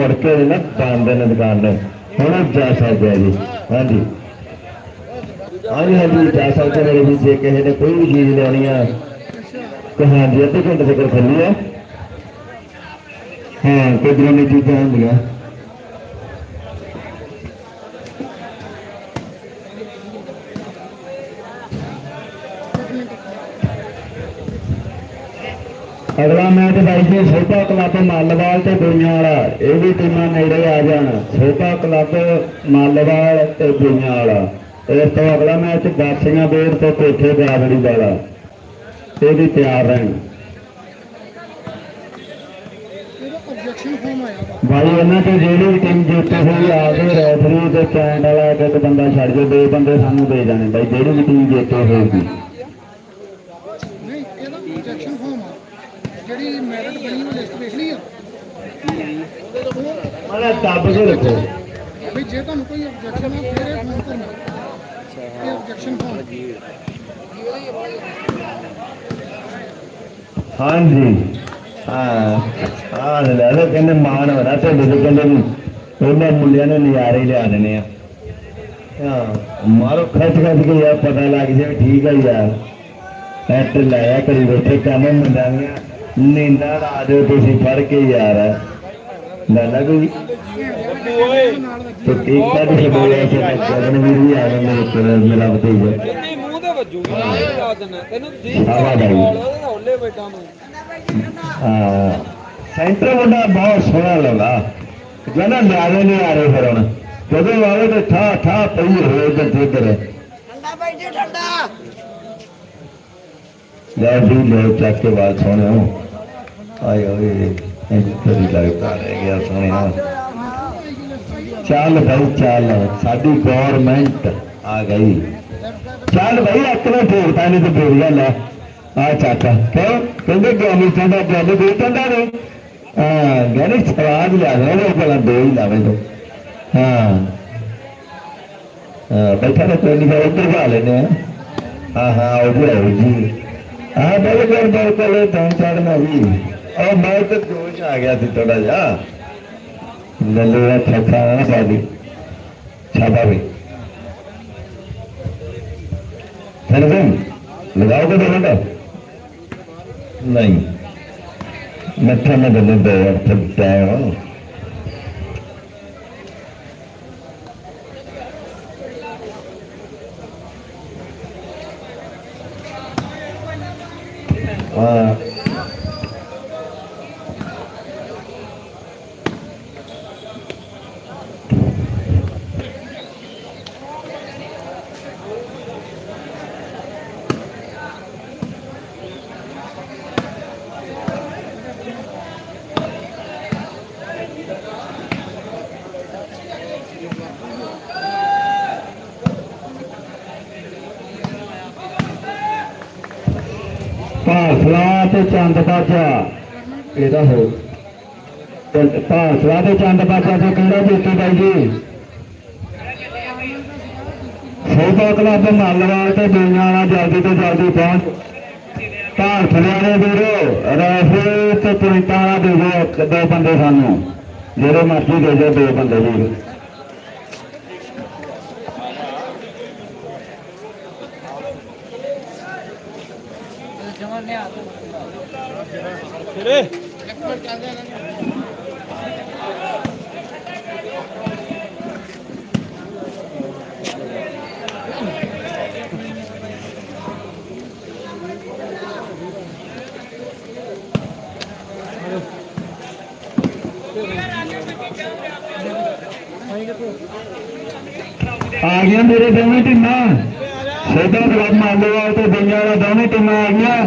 ਮੁੜ ਕੇ ਨਾ ਬੰਦ ਨੇ, ਦੁਕਾਨ ਨੇ ਹੁਣ ਜਾ ਸਕਦੇ ਆ ਜੀ। ਹਾਂਜੀ। ਹਾਂਜੀ ਹਾਂਜੀ, ਜਾ ਸਕਦੇ ਮੇਰੇ ਵੀ ਜੇ ਕਿਸੇ ਨੇ ਕੋਈ ਵੀ ਚੀਜ਼ ਲੈਣੀ ਆ। ਤੇ ਹਾਂਜੀ, ਅੱਧੇ ਘੰਟੇ ਤੱਕ ਖੱਲੀ ਆ। ਹਾਂ ਕੁਦਰਤ ਦੀ ਚੀਜ਼ਾਂ ਹੁੰਦੀਆਂ। ਅਗਲਾ ਮੈਚ ਬਾਈ ਜੀ ਛੋਟਾ ਕਲੱਬ ਮਾਲਵਾਲ ਤੇ ਦੁਨੀਆਂ ਵਾਲਾ ਇਹ ਵੀ ਟੀਮਾਂ ਨੇੜੇ ਆ ਜਾਣ। ਛੋਟਾ ਕਲੱਬ ਮਾਲਵਾਲ ਤੇ ਦੁਨੀਆਂ ਵਾਲਾ ਇਸ ਤੋਂ ਅਗਲਾ ਮੈਚ ਦਾਸੀਆਂ ਬੇਰ ਤੇ ਕੋਠੇ ਗਾਵੜੀ ਵਾਲਾ। ਇਹ ਵੀ ਤਿਆਰ ਰਹਿਣ। ਇਹਦਾ ਬਾਈ, ਇਹਨਾਂ ਤੋਂ ਜਿਹੜੀ ਵੀ ਟੀਮ ਜਿੱਤੇ ਹੋਈ, ਆਪਦੇ ਰੈਫਰੀ ਤੇ ਕੈਂਡ ਵਾਲਾ ਇੱਕ ਬੰਦਾ ਛੱਡ ਕੇ ਦੋ ਬੰਦੇ ਸਾਨੂੰ ਦੇ ਜਾਣੇ। ਬਾਈ, ਜਿਹੜੀ ਵੀ ਟੀਮ ਜਿੱਤੇ ਹੋਏਗੀ ਨਹੀਂ ਇਹਦਾ ਆਬਜੈਕਸ਼ਨ ਫਾਰਮ ਆ ਜਿਹੜੀ ਮੈਰਿਟ ਬਣੀ ਉਹ ਲਿਸਟ ਦੇਖ ਲਈ ਆ ਮਾੜਾ ਦੱਬ ਕੇ ਰੱਖੋ। ਵੀ ਜੇ ਤੁਹਾਨੂੰ ਕੋਈ ਆਬਜੈਕਸ਼ਨ ਆ ਫਿਰ ਇਹ ਫੋਨ ਕਰਨਾ ਇਹ ਆਬਜੈਕਸ਼ਨ ਫਾਰਮ ਹਾਂਜੀ। ਹਾਂ। ਹਾਂ ਲੈ ਲੋ ਕਹਿੰਦੇ ਮਾਨ ਹੋਣਾ ਤੇ ਦੇ ਕਹਿੰਦੇ ਉਹਨਾਂ ਮੁੰਡਿਆਂ ਨੇ ਨਜ਼ਾਰੇ ਲਿਆ ਦੇਣੇ ਆ। ਹਾਂ। ਮਾਰੋ ਖੱਚ ਖੱਚ ਕੇ ਯਾਰ ਪਤਾ ਲੱਗ ਜਾਵੇ ਠੀਕ ਆ ਯਾਰ। ਐਟ ਲਾਇਆ ਕਰੀ ਬੈਠੇ ਕੰਮ ਮੰਦਾਂਗੀਆਂ ਨੀਂਦਾਂ ਦਿਓ ਤੁਸੀਂ ਫੜ ਕੇ ਯਾਰ। ਲੈ ਲਾ ਕੋਈ ਤੇ ਠੀਕ ਤਾਂ ਨਹੀਂ ਬੋਲਿਆ ਕਿ ਜਗਨ ਵੀਰ ਵੀ ਆ ਗਏ ਮੇਰੇ ਕੋਲ ਮੇਰਾ ਭਤੀਜਾ ਨਹੀਂ ਮੂੰਹ ਤੇ ਵੱਜੂਗੀ ਇਹ ਲਾ ਦੇਣਾ ਤੈਨੂੰ ਜੀ। ਹੌਲੇ ਬੈਠਾ ਮੈਂ। ਹਾਂ। ਸੈਂਟਰ ਮੁੰਡਾ ਬਹੁਤ ਸੋਹਣਾ ਲੱਗਾ ਜਨਾ ਨਿਆਰੇ ਨਹੀਂ ਆ ਰਹੇ ਫਿਰ ਹੁਣ। ਜਦੋਂ ਆਵੇ ਤੇ ਠਾ ਠਾ ਪਈ ਹੋਏ ਤੇ ਇੱਧਰ ਲੈ ਜੀ ਲੈ ਚੱਕ ਕੇ ਬਾਤ ਸੁਣਿਓ ਆਏ ਓਏ ਇੱਥੇ ਲੱਗਦਾ ਰਹਿ ਗਿਆ ਸੁਣਿਆ ਚੱਲ ਭਾਈ ਚੱਲ। ਸਾਡੀ ਗਵਰਨਮੈਂਟ ਆ ਗਈ। ਚੱਲ ਭਾਈ ਆਪਣੇ ਠੋਕਤਾ ਨਹੀਂ ਤੇ ਫੇਰ ਗੱਲ ਆ ਚਾਚਾ ਕਿਉਂ? ਕਹਿੰਦੇ ਗਿਆਨੀ ਚੰਦਾ ਗਿਆਨੀ ਦੇ ਚੰਦਾ ਨੇ। ਹਾਂ ਗਿਆਨੀ ਸਵਾਦ ਲਿਆ ਦੇ, ਉਹ ਪਹਿਲਾਂ ਦੋ ਹੀ ਲਾਵੇ ਤੋ। ਹਾਂ। ਬੈਠਾ ਨਾ ਕੋਈ ਨਹੀਂ ਉੱਧਰ ਖਾ ਲੈਨੇ ਆ। ਹਾਂ ਹਾਂ ਉਹ ਵੀ ਆਓ ਜੀ। ਹਾਂ ਬਲ ਕਰ ਬਲ ਤਾਂ ਚੜਨਾ ਵੀ ਉਹ ਮੈਂ ਤਾਂ ਜੋਸ਼ ਆ ਗਿਆ ਸੀ ਥੋੜਾ ਜਿਹਾ। ਲੱਲੂ ਦਾ ਥੱਕਾ ਨਾ ਸਾਡੀ। ਛਾਪਾ ਵੀ। ਫਿਰ ਵੀ ਲਗਾਓਗੇ ਦੋ ਨਹੀਂ। ਮੱਥਾ ਨਾ ਦੇ ਦੇ ਥੱਕਾ uh, ਭਾਸਲਾ ਤੇ ਚੰਦ ਬਾਜਾ। ਇਹਦਾ ਹੋ ਤੇ ਭਾਸਲਾ ਤੇ ਚੰਦ ਬਾਜਾ ਤੇ ਕਿਹੜਾ ਜੀਤੀ ਬਾਈ ਜੀ? ਸੌਦਾ ਕਲੱਬ ਮੱਲਵਾਲ ਤੇ ਦੁਨੀਆਂ ਵਾਲਾ ਜਲਦੀ ਤੋਂ ਜਲਦੀ ਪਹੁੰਚ। ਭਾਸਲਿਆਂ ਦੇ ਵੀਰੋ, ਰੈਫਰੀ ਤੇ ਪੁਆਇੰਟਾਂ ਵਾਲਾ ਦੇ ਦਿਓ ਇੱਕ, ਦੋ ਬੰਦੇ ਸਾਨੂੰ। ਜਿਹੜੇ ਮਰਜ਼ੀ ਦੇ ਦਿਓ ਦੋ ਬੰਦੇ ਵੀਰ ਫਿਰੇ ਆ ਗਈਆਂ ਮੇਰੇ ਦੋਵੇਂ ਟੀਮਾਂ। ਸੋਦਾ ਕਲੱਬ ਮਾਲੇਵਾਲ ਤੇ ਦੁਨੀਆ ਵਾਲਾ ਦੋਵੇਂ ਟੀਮਾਂ ਆ ਗਈਆਂ।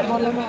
No hay problema.